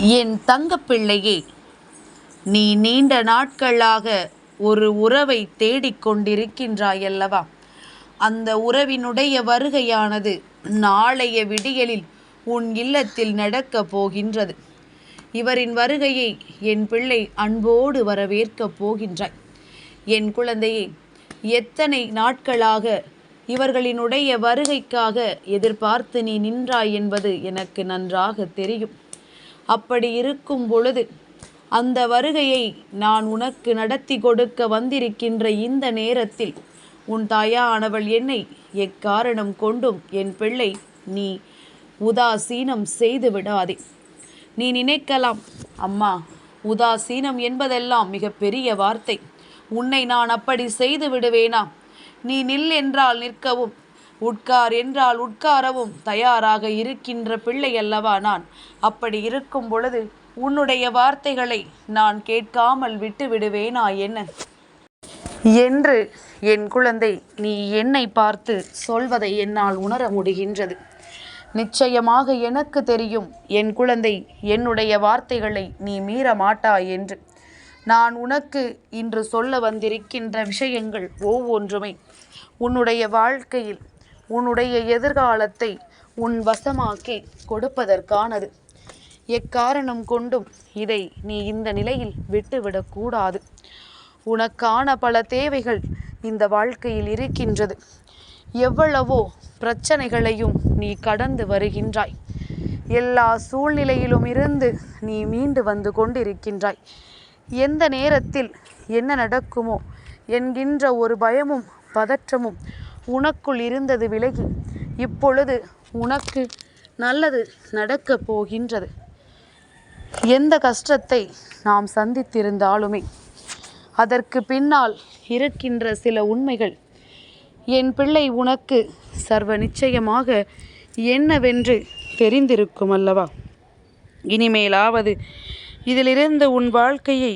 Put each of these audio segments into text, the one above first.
என் தங்கப்பிள்ளையே நீ நீண்ட நாட்களாக ஒரு உறவை தேடிக்கொண்டிருக்கின்றாயல்லவா அந்த உறவினுடைய வருகையானது நாளைய விடியலில் உன் இல்லத்தில் நடக்கப் போகின்றது. இவரின் வருகையை என் பிள்ளை அன்போடு வரவேற்கப் போகின்றாய். என் குழந்தையே எத்தனை நாட்களாக இவர்களினுடைய வருகைக்காக எதிர்பார்த்து நீ நின்றாய் என்பது எனக்கு நன்றாக தெரியும். அப்படி இருக்கும் பொழுது அந்த வருகையை நான் உனக்கு நடத்தி கொடுக்க வந்திருக்கின்ற இந்த நேரத்தில் உன் தாயானவள் என்னை எக்காரணம் கொண்டும் என் பிள்ளை நீ உதாசீனம் செய்து விடாதே. நீ நினைக்கலாம் அம்மா உதாசீனம் என்பதெல்லாம் மிகப்பெரிய வார்த்தை. உன்னை நான் அப்படி செய்து விடுவேனா? நீ நில் என்றால் நிற்கவும் உட்கார் என்றால் உட்காரவும் தயாராக இருக்கின்ற பிள்ளை அல்லவா நான்? அப்படி இருக்கும் பொழுது உன்னுடைய வார்த்தைகளை நான் கேட்காமல் விட்டு விடுவேனா என்ன? என்று என் குழந்தை நீ என்னை பார்த்து சொல்வதை என்னால் உணர முடிகின்றது. நிச்சயமாக எனக்கு தெரியும் என் குழந்தை என்னுடைய வார்த்தைகளை நீ மீற மாட்டாய் என்று. நான் உனக்கு இன்று சொல்ல வந்திருக்கின்ற விஷயங்கள் ஒவ்வொன்றுமே. உன்னுடைய வாழ்க்கையில் உன்னுடைய எதிர்காலத்தை உன் வசமாக்கி கொடுப்பதற்கானது. எக்காரணம் கொண்டும் இதை நீ இந்த நிலையில் விட்டுவிடக்கூடாது உனக்கான பல தேவைகள் இந்த வாழ்க்கையில் இருக்கின்றது. எவ்வளவோ பிரச்சனைகளையும் நீ கடந்து வருகின்றாய். எல்லா சூழ்நிலையிலும் இருந்து நீ மீண்டு வந்து கொண்டிருக்கின்றாய். எந்த நேரத்தில் என்ன நடக்குமோ என்கின்ற ஒரு பயமும் பதற்றமும் உனக்குள் இருந்தது விலகி. இப்பொழுது உனக்கு நல்லது நடக்கப் போகின்றது. எந்த கஷ்டத்தை நாம் சந்தித்திருந்தாலுமே அதற்கு பின்னால் இருக்கின்ற சில உண்மைகள் என் பிள்ளை உனக்கு சர்வ நிச்சயமாக என்னவென்று தெரிந்திருக்கும் அல்லவா? இனிமேலாவது இதிலிருந்து உன் வாழ்க்கையை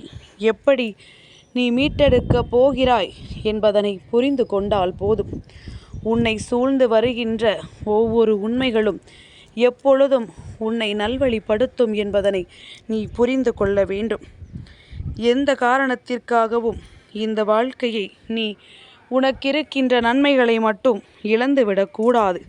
எப்படி நீ மீட்டெடுக்கப் போகிறாய் என்பதனை புரிந்து கொண்டால் போதும். உன்னை சூழ்ந்து வருகின்ற ஒவ்வொரு உண்மைகளும் எப்பொழுதும் உன்னை நல்வழிப்படுத்தும் என்பதனை நீ புரிந்து கொள்ள வேண்டும். எந்த காரணத்திற்காகவும் இந்த வாழ்க்கையை நீ உனக்கிருக்கின்ற நன்மைகளை மட்டும் இழந்துவிடக்கூடாது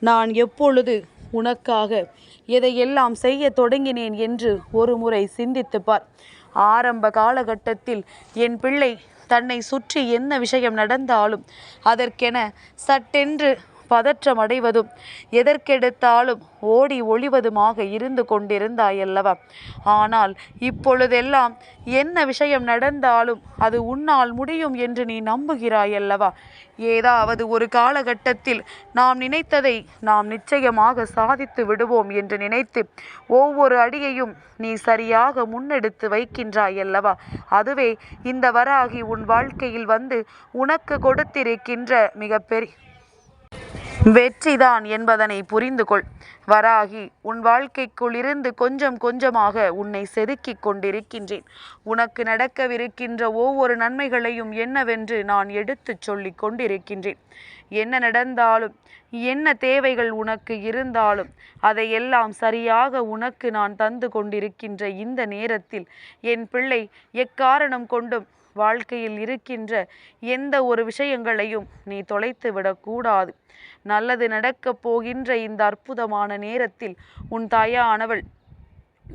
நான் எப்பொழுது உனக்காக எதையெல்லாம் செய்ய தொடங்கினேன் என்று ஒரு முறை சிந்தித்துப் பார். ஆரம்ப காலகட்டத்தில் என் பிள்ளை தன்னை சுற்றி என்ன விஷயம் நடந்தாலும் அதற்கென சட்டென்று பதற்றம் அடைவதும் எதற்கெடுத்தாலும் ஓடி ஒளிவதுமாக இருந்து கொண்டிருந்தாயல்லவா? ஆனால் இப்பொழுதெல்லாம் என்ன விஷயம் நடந்தாலும் அது உன்னால் முடியும் என்று நீ நம்புகிறாயல்லவா? ஏதாவது ஒரு காலகட்டத்தில் நாம் நினைத்ததை நாம் நிச்சயமாக சாதித்து விடுவோம் என்று நினைத்து ஒவ்வொரு அடியையும் நீ சரியாக முன்னெடுத்து வைக்கின்றாயல்லவா? அதுவே இந்த வராகி உன் வாழ்க்கையில் வந்து உனக்கு கொடுத்திருக்கின்ற மிகப்பெரிய வெற்றிதான் என்பதனை புரிந்து கொள் வராகி உன் வாழ்க்கைக்குள் இருந்து கொஞ்சம் கொஞ்சமாக உன்னை செதுக்கிக் கொண்டிருக்கின்றேன். உனக்கு நடக்கவிருக்கின்ற ஒவ்வொரு நன்மைகளையும் என்னவென்று நான் எடுத்துச் சொல்லிக் கொண்டிருக்கின்றேன். என்ன நடந்தாலும் என்ன தேவைகள் உனக்கு இருந்தாலும் அதையெல்லாம் சரியாக உனக்கு நான் தந்து கொண்டிருக்கின்ற இந்த நேரத்தில் என் பிள்ளை எக்காரணம் கொண்டும் வாழ்க்கையில் இருக்கின்ற எந்த ஒரு விஷயங்களையும் நீ தொலைத்து விடக்கூடாது. நல்லது நடக்கப் போகின்ற இந்த அற்புதமான நேரத்தில் உன் தாயானவள்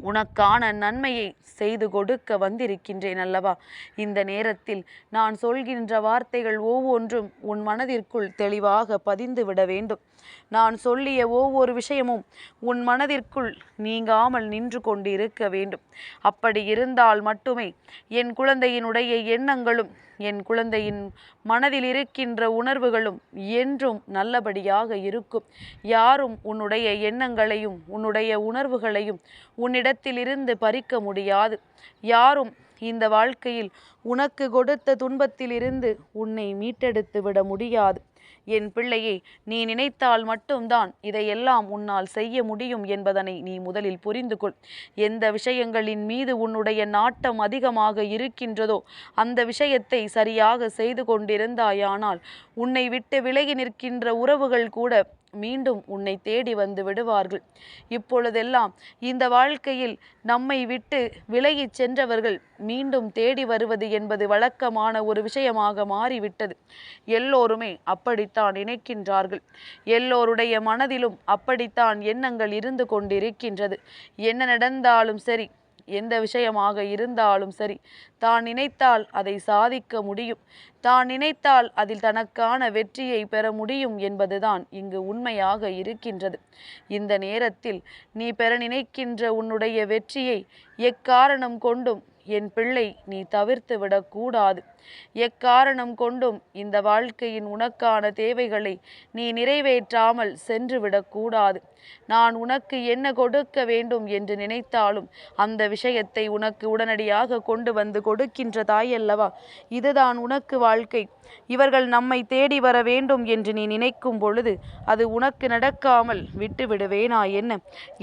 உனக்கான நன்மையை செய்து கொடுக்க வந்திருக்கின்றேன் அல்லவா? இந்த நேரத்தில் நான் சொல்கின்ற வார்த்தைகள் ஒவ்வொன்றும் உன் மனதிற்குள் தெளிவாக பதிந்து விட வேண்டும். நான் சொல்லிய ஒவ்வொரு விஷயமும் உன் மனதிற்குள் நீங்காமல் நின்று கொண்டு இருக்க வேண்டும். அப்படி இருந்தால் மட்டுமே என் குழந்தையினுடைய எண்ணங்களும் என் குழந்தையின் மனதில் இருக்கின்ற உணர்வுகளும் என்றும் நல்லபடியாக இருக்கும். யாரும் உன்னுடைய எண்ணங்களையும் உன்னுடைய உணர்வுகளையும் உன்னிடத்திலிருந்து பறிக்க முடியாது. யாரும் இந்த வாழ்க்கையில் உனக்கு கொடுத்த துன்பத்திலிருந்து உன்னை மீட்டெடுத்து விட முடியாது. என் பிள்ளையே நீ நினைத்தால் மட்டும்தான் இதையெல்லாம் உன்னால் செய்ய முடியும் என்பதனை நீ முதலில் புரிந்து கொள். எந்த விஷயங்களின் மீது உன்னுடைய நாட்டம் அதிகமாக இருக்கின்றதோ அந்த விஷயத்தை சரியாக செய்து கொண்டிருந்தாயானால் உன்னை விட்டு விலகி நிற்கின்ற உறவுகள் கூட மீண்டும் உன்னை தேடி வந்து விடுவார்கள். இப்பொழுதெல்லாம் இந்த வாழ்க்கையில் நம்மை விட்டு விலகிச் சென்றவர்கள் மீண்டும் தேடி வருவது என்பது வழக்கமான ஒரு விஷயமாக மாறிவிட்டது. எல்லோருமே அப்படித்தான் நினைக்கின்றார்கள். எல்லோருடைய மனதிலும் அப்படித்தான் எண்ணங்கள் இருந்து கொண்டிருக்கின்றது. என்ன நடந்தாலும் சரி எந்த விஷயமாக இருந்தாலும் சரி தான் நினைத்தால் அதை சாதிக்க முடியும். தான் நினைத்தால் அதில் தனக்கான வெற்றியை பெற முடியும் என்பதுதான் இங்கு உண்மையாக இருக்கின்றது. இந்த நேரத்தில் நீ பெற நினைக்கின்ற உன்னுடைய வெற்றியை எக்காரணம் கொண்டும் என் பிள்ளை நீ தவிர்த்து விடக்கூடாது. எக்காரணம் கொண்டும் இந்த வாழ்க்கையின் உனக்கான தேவைகளை நீ நிறைவேற்றாமல் சென்று விடக்கூடாது. நான் உனக்கு என்ன கொடுக்க வேண்டும் என்று நினைத்தாலும் அந்த விஷயத்தை உனக்கு உடனடியாக கொண்டு வந்து கொடுக்கின்ற தாயல்லவா? இதுதான் உனக்கு வாழ்க்கை. இவர்கள் நம்மை தேடி வர வேண்டும் என்று நீ நினைக்கும் பொழுது அது உனக்கு நடக்காமல் விட்டுவிடுவேனா என்ன?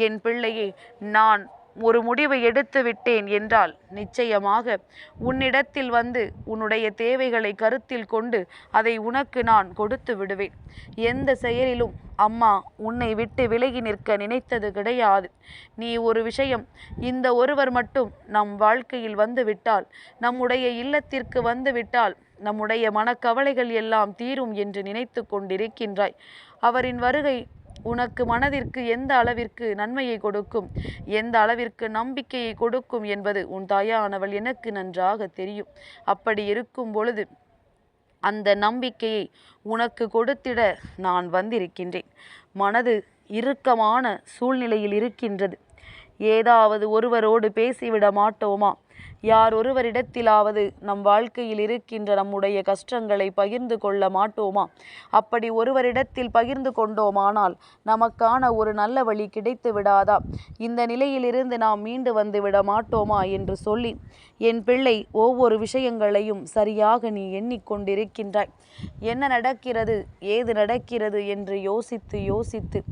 என் பிள்ளையே நான் ஒரு முடிவு எடுத்து விட்டேன் என்றால் நிச்சயமாக உன்னிடத்தில் வந்து உன்னுடைய தேவைகளை கருத்தில் கொண்டு அதை உனக்கு நான் கொடுத்து விடுவேன். எந்த செயலிலும் அம்மா உன்னை விட்டு விலகி நிற்க நினைத்தது கிடையாது. நீ ஒரு விஷயம் இந்த ஒருவர் மட்டும் நம் வாழ்க்கையில் வந்து விட்டால் நம்முடைய இல்லத்திற்கு வந்து விட்டால் நம்முடைய மனக்கவலைகள் எல்லாம் தீரும் என்று நினைத்து கொண்டிருக்கின்றாய். அவரின் வருகை உனக்கு மனதிற்கு எந்த அளவிற்கு நன்மையை கொடுக்கும் எந்த அளவிற்கு நம்பிக்கையை கொடுக்கும் என்பது உன் தாயானவள் எனக்கு நன்றாக தெரியும். அப்படி இருக்கும் பொழுது அந்த நம்பிக்கையை உனக்கு கொடுத்திட நான் வந்திருக்கின்றேன். மனது இறுக்கமான சூழ்நிலையில் இருக்கின்றது. ஏதாவது ஒருவரோடு பேசிவிட மாட்டோமா? யார் ஒருவரிடத்திலாவது நம் வாழ்க்கையில் இருக்கின்ற நம்முடைய கஷ்டங்களை பகிர்ந்து கொள்ள மாட்டோமா? அப்படி ஒருவரிடத்தில் பகிர்ந்து கொண்டோமானால் நமக்கான ஒரு நல்ல வழி கிடைத்து விடாதா இந்த நிலையிலிருந்து நாம் மீண்டு வந்து விட மாட்டோமா? என்று சொல்லி என் பிள்ளை ஒவ்வொரு விஷயங்களையும் சரியாக நீ எண்ணிக்கொண்டிருக்கின்றாய். என்ன நடக்கிறது? ஏது நடக்கிறது? என்று யோசித்து யோசித்து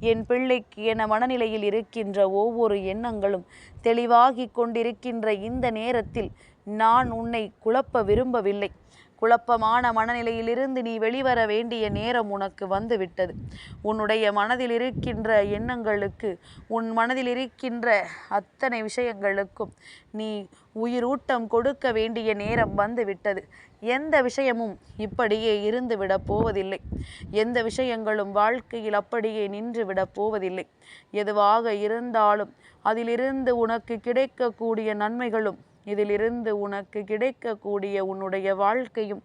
என் பிள்ளைக்கு என மனநிலையில் இருக்கின்ற ஒவ்வொரு எண்ணங்களும் தெளிவாகி கொண்டிருக்கின்ற இந்த நேரத்தில் நான் உன்னை குழப்ப விரும்பவில்லை. குழப்பமான மனநிலையிலிருந்து நீ வெளிவர வேண்டிய நேரம் உனக்கு வந்துவிட்டது. உன்னுடைய மனதில் இருக்கின்ற எண்ணங்களுக்கு உன் மனதில் இருக்கின்ற அத்தனை விஷயங்களுக்கும் நீ உயிரூட்டம் கொடுக்க வேண்டிய நேரம் வந்துவிட்டது. எந்த விஷயமும் இப்படியே இருந்து விட போவதில்லை. எந்த விஷயங்களும் வாழ்க்கையில் அப்படியே நின்று விட போவதில்லை. எதுவாக இருந்தாலும் அதிலிருந்து உனக்கு கிடைக்கக்கூடிய நன்மைகளும் இதிலிருந்து உனக்கு கிடைக்கக்கூடிய உன்னுடைய வாழ்க்கையும்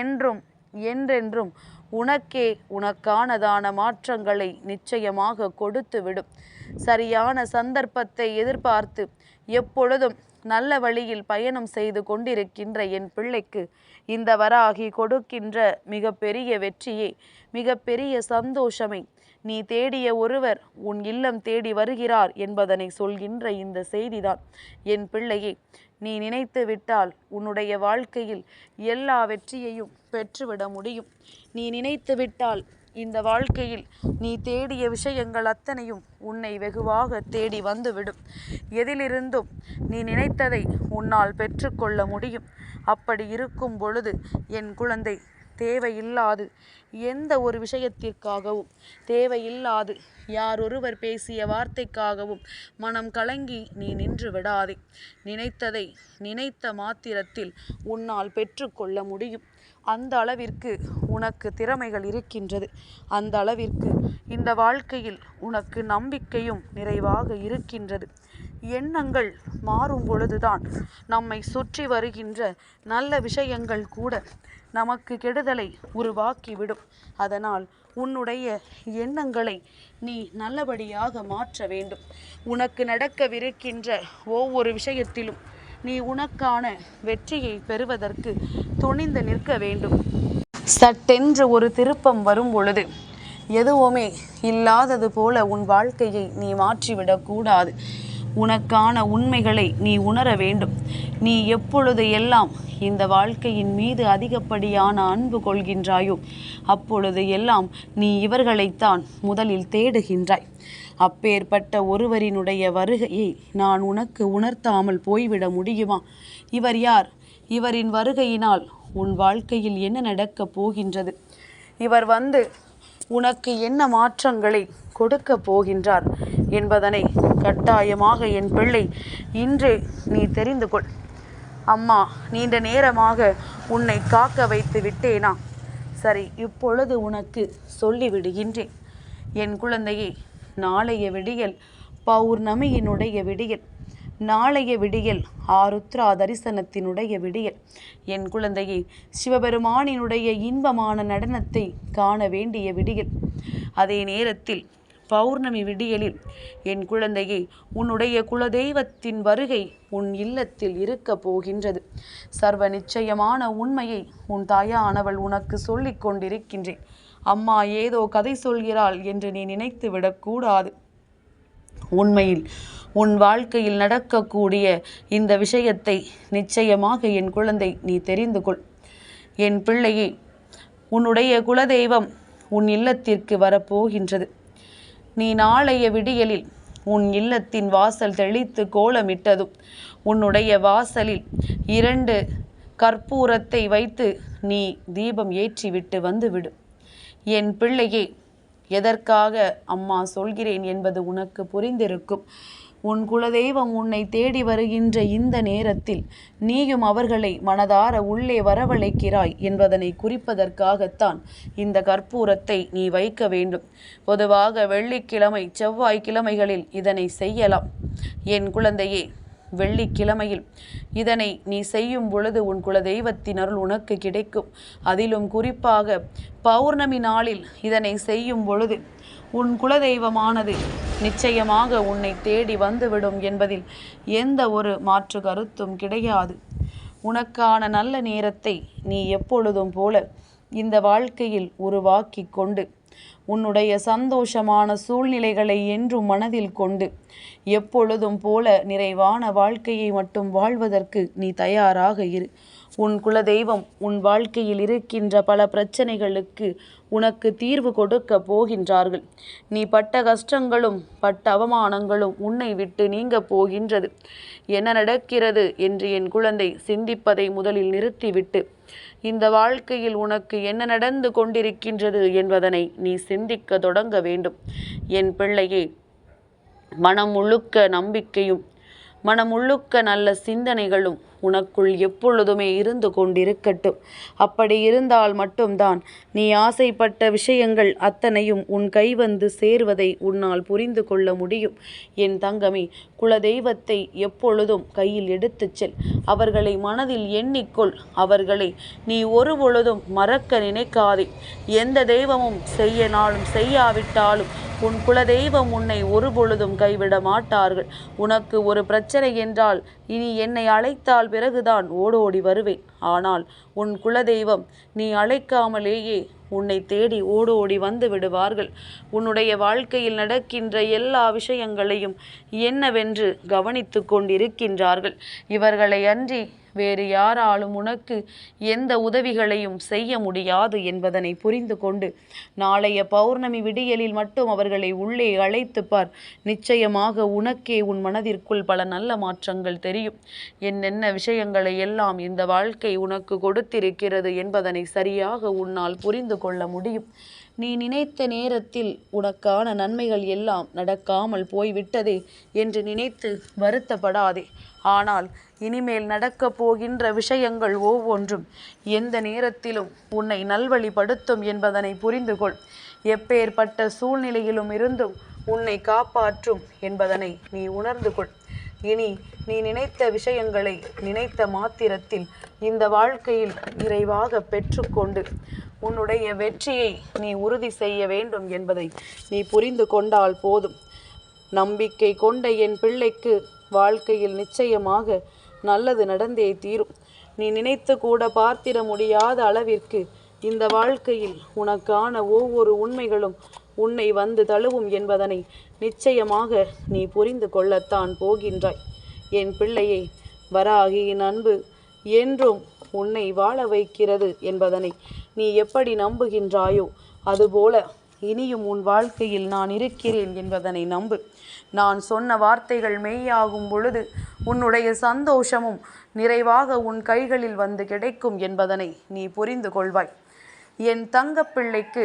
என்றும் என்றென்றும் உனக்கே உனக்கானதான மாற்றங்களை நிச்சயமாக கொடுத்துவிடும். சரியான சந்தர்ப்பத்தை எதிர்பார்த்து எப்பொழுதும் நல்ல வழியில் பயணம் செய்து கொண்டிருக்கின்ற என் பிள்ளைக்கு இந்த வராகி கொடுக்கின்ற மிகப்பெரிய வெற்றியே மிகப்பெரிய சந்தோஷமை. நீ தேடிய ஒருவர் உன் இல்லம் தேடி வருகிறார் என்பதனை சொல்கின்ற இந்த செய்திதான். என் பிள்ளையே நீ நினைத்து விட்டால் உன்னுடைய வாழ்க்கையில் எல்லா வெற்றியையும் பெற்றுவிட முடியும். நீ நினைத்து விட்டால் இந்த வாழ்க்கையில் நீ தேடிய விஷயங்கள் அத்தனையும் உன்னை வெகுவாக தேடி வந்துவிடும். எதிலிருந்தும் நீ நினைத்ததை உன்னால் பெற்றுக்கொள்ள முடியும். அப்படி இருக்கும் பொழுது என் குழந்தை தேவையில்லாது எந்த ஒரு விஷயத்திற்காகவும் தேவையில்லாது யாரொருவர் பேசிய வார்த்தைக்காகவும் மனம் கலங்கி நீ நின்று விடாதே. நினைத்ததை நினைத்த மாத்திரத்தில் உன்னால் பெற்றுக்கொள்ள முடியும். அந்த அளவிற்கு உனக்கு திறமைகள் இருக்கின்றது. அந்த அளவிற்கு இந்த வாழ்க்கையில் உனக்கு நம்பிக்கையும் நிறைவாக இருக்கின்றது. எண்ணங்கள் மாறும் பொழுதுதான் நம்மை சுற்றி வருகின்ற நல்ல விஷயங்கள் கூட நமக்கு கெடுதலை உருவாக்கிவிடும். அதனால் உன்னுடைய எண்ணங்களை நீ நல்லபடியாக மாற்ற வேண்டும். உனக்கு நடக்கவிருக்கின்ற ஒவ்வொரு விஷயத்திலும் நீ உனக்கான வெற்றியை பெறுவதற்கு துணிந்து நிற்க வேண்டும். சட்டென்று ஒரு திருப்பம் வரும் பொழுது எதுவுமே இல்லாதது போல உன் வாழ்க்கையை நீ மாற்றிவிடக் கூடாது. உனக்கான உண்மைகளை நீ உணர வேண்டும். நீ எப்பொழுது எல்லாம் இந்த வாழ்க்கையின் மீது அதிகப்படியான அன்பு கொள்கின்றாயோ அப்பொழுது எல்லாம் நீ இவர்களைத்தான் முதலில் தேடுகின்றாய். அப்பேற்பட்ட ஒருவரினுடைய வருகையை நான் உனக்கு உணர்த்தாமல் போய்விட முடியுமா? இவர் யார்? இவரின் வருகையினால் உன் வாழ்க்கையில் என்ன நடக்கப் போகின்றது? இவர் வந்து உனக்கு என்ன மாற்றங்களை கொடுக்க போகின்றார் என்பதனை கட்டாயமாக என் பிள்ளை இன்று நீ தெரிந்து கொள். அம்மா நீண்ட நேரமாக உன்னை காக்க வைத்து விட்டேனா? சரி இப்பொழுது உனக்கு சொல்லிவிடுகின்றேன். என் குழந்தையே நாளைய விடியல் பௌர்ணமியினுடைய விடியல். நாளைய விடியல் ஆருத்ரா தரிசனத்தினுடைய விடியல். என் குழந்தையை சிவபெருமானினுடைய இன்பமான நடனத்தை காண வேண்டிய விடியல். அதே நேரத்தில் பௌர்ணமி விடியலில் என் குழந்தையை உன்னுடைய குலதெய்வத்தின் வருகை உன் இல்லத்தில் இருக்கப் போகின்றது. சர்வ நிச்சயமான உண்மையை உன் தாயானவள் உனக்கு சொல்லிக் கொண்டிருக்கின்றேன். அம்மா ஏதோ கதை சொல்கிறாள் என்று நீ நினைத்து விடக்கூடாது. உண்மையில் உன் வாழ்க்கையில் நடக்கக்கூடிய இந்த விஷயத்தை நிச்சயமாக என் குழந்தை நீ தெரிந்து கொள். என் பிள்ளையே உன்னுடைய குலதெய்வம் உன் இல்லத்திற்கு வரப்போகின்றது. நீ நாளைய விடியலில் உன் இல்லத்தின் வாசல் தெளித்து கோலமிட்டதும் உன்னுடைய வாசலில் இரண்டு கற்பூரத்தை வைத்து நீ தீபம் ஏற்றிவிட்டு வந்துவிடும் என் பிள்ளையே எதற்காக அம்மா சொல்கிறேன் என்பது உனக்கு புரிந்திருக்கும். உன் குலதெய்வம் உன்னை தேடி வருகின்ற இந்த நேரத்தில் நீயும் அவர்களை மனதார உள்ளே வரவழைக்கிறாய் என்பதனை குறிப்பதற்காகத்தான் இந்த கற்பூரத்தை நீ வைக்க வேண்டும். பொதுவாக வெள்ளிக்கிழமை செவ்வாய்க்கிழமைகளில் இதனை செய்யலாம். என் குழந்தையே வெள்ளிக்கிழமையில். இதனை நீ செய்யும் பொழுது உன் குல தெய்வத்தின் அருள் உனக்கு கிடைக்கும். அதிலும் குறிப்பாக பௌர்ணமி நாளில் இதனை செய்யும் பொழுது உன் குலதெய்வமானது நிச்சயமாக உன்னை தேடி வந்துவிடும் என்பதில் எந்த ஒரு மாற்று கருத்தும் கிடையாது. உனக்கான நல்ல நேரத்தை நீ எப்பொழுதும் போல இந்த வாழ்க்கையில் உருவாக்கி கொண்டு உன்னுடைய சந்தோஷமான சூழ்நிலைகளை என்றும் மனதில் கொண்டு எப்பொழுதும் போல நிறைவான வாழ்க்கையை மட்டும் வாழ்வதற்கு நீ தயாராக இரு. உன் குலதெய்வம் உன் வாழ்க்கையில் இருக்கின்ற பல பிரச்சனைகளுக்கு உனக்கு தீர்வு கொடுக்க போகின்றார்கள். நீ பட்ட கஷ்டங்களும் பட்ட அவமானங்களும் உன்னை விட்டு நீங்க போகின்றது. என்ன நடக்கிறது என்று என் குழந்தை சிந்திப்பதை முதலில் நிறுத்திவிட்டு இந்த வாழ்க்கையில் உனக்கு என்ன நடந்து கொண்டிருக்கின்றது என்பதனை நீ சிந்திக்க தொடங்க வேண்டும். என் பிள்ளையே மனம் முழுக்க நம்பிக்கையும் மனம் முழுக்க நல்ல சிந்தனைகளும் உனக்குள் எப்பொழுதுமே இருந்து கொண்டிருக்கட்டும். அப்படி இருந்தால் மட்டும்தான் நீ ஆசைப்பட்ட விஷயங்கள் அத்தனையும் உன் கை வந்து சேர்வதை உன்னால் புரிந்து கொள்ள முடியும். என் தங்கமே குலதெய்வத்தை எப்பொழுதும் கையில் எடுத்துச் செல். அவர்களை மனதில் எண்ணிக்கொள். அவர்களை நீ ஒரு பொழுதும் மறக்க நினைக்காதே. எந்த தெய்வமும் செய்யனாலும் செய்யாவிட்டாலும் உன் குலதெய்வம் உன்னை ஒரு பொழுதும் கைவிட மாட்டார்கள். உனக்கு ஒரு பிரச்சனை என்றால் இனி என்னை அழைத்தால் பிறகுதான் ஓடோடி வருவேன். ஆனால் உன் குலதெய்வம் நீ அழைக்காமலேயே உன்னை தேடி ஓடோடி வந்து விடுவார்கள். உன்னுடைய வாழ்க்கையில் நடக்கின்ற எல்லா விஷயங்களையும் என்னவென்று கவனித்து கொண்டிருக்கின்றார்கள். இவர்களை அன்றி வேறு யாராலும் உனக்கு எந்த உதவிகளையும் செய்ய முடியாது என்பதனை புரிந்து கொண்டு நாளைய பௌர்ணமி விடியலில் மட்டும் அவர்களை உள்ளே அழைத்து பார். நிச்சயமாக உனக்கே உன் மனதிற்குள் பல நல்ல மாற்றங்கள் தெரியும். என்னென்ன விஷயங்களை எல்லாம் இந்த வாழ்க்கை வாழ்க்கை உனக்கு கொடுத்திருக்கிறது என்பதனை சரியாக உன்னால் புரிந்து கொள்ள முடியும். நீ நினைத்த நேரத்தில் உனக்கான நன்மைகள் எல்லாம் நடக்காமல் போய்விட்டதே என்று நினைத்து வருத்தப்படாதே. ஆனால் இனிமேல் நடக்கப் போகின்ற விஷயங்கள் ஒவ்வொன்றும் எந்த நேரத்திலும் உன்னை நல்வழிப்படுத்தும் என்பதனை புரிந்து கொள். எப்பேற்பட்ட சூழ்நிலையிலும் இருந்தும் உன்னை காப்பாற்றும் என்பதனை நீ உணர்ந்து கொள். இனி நீ நினைத்த விஷயங்களை நினைத்த மாத்திரத்தில் இந்த வாழ்க்கையில் நிறைவாக பெற்றுக்கொண்டு உன்னுடைய வெற்றியை நீ உறுதி செய்ய வேண்டும் என்பதை நீ புரிந்து கொண்டால் போதும். நம்பிக்கை கொண்ட என் பிள்ளைக்கு வாழ்க்கையில் நிச்சயமாக நல்லது நடந்தே தீரும். நீ நினைத்து கூட பார்த்திட முடியாத அளவிற்கு இந்த வாழ்க்கையில் உனக்கான ஒவ்வொரு உண்மைகளும் உன்னை வந்து தழுவும் என்பதனை நிச்சயமாக நீ புரிந்து கொள்ளத்தான் போகின்றாய். என் பிள்ளையை வராகியின் அன்பு என்றும் உன்னை வாழ வைக்கிறது என்பதனை நீ எப்படி நம்புகின்றாயோ அதுபோல இனியும் உன் வாழ்க்கையில் நான் இருக்கிறேன் என்பதனை நம்பு. நான் சொன்ன வார்த்தைகள் மெய்யாகும் பொழுது உன்னுடைய சந்தோஷமும் நிறைவாக உன் கைகளில் வந்து கிடைக்கும் என்பதனை நீ புரிந்து கொள்வாய். என் தங்கப்பிள்ளைக்கு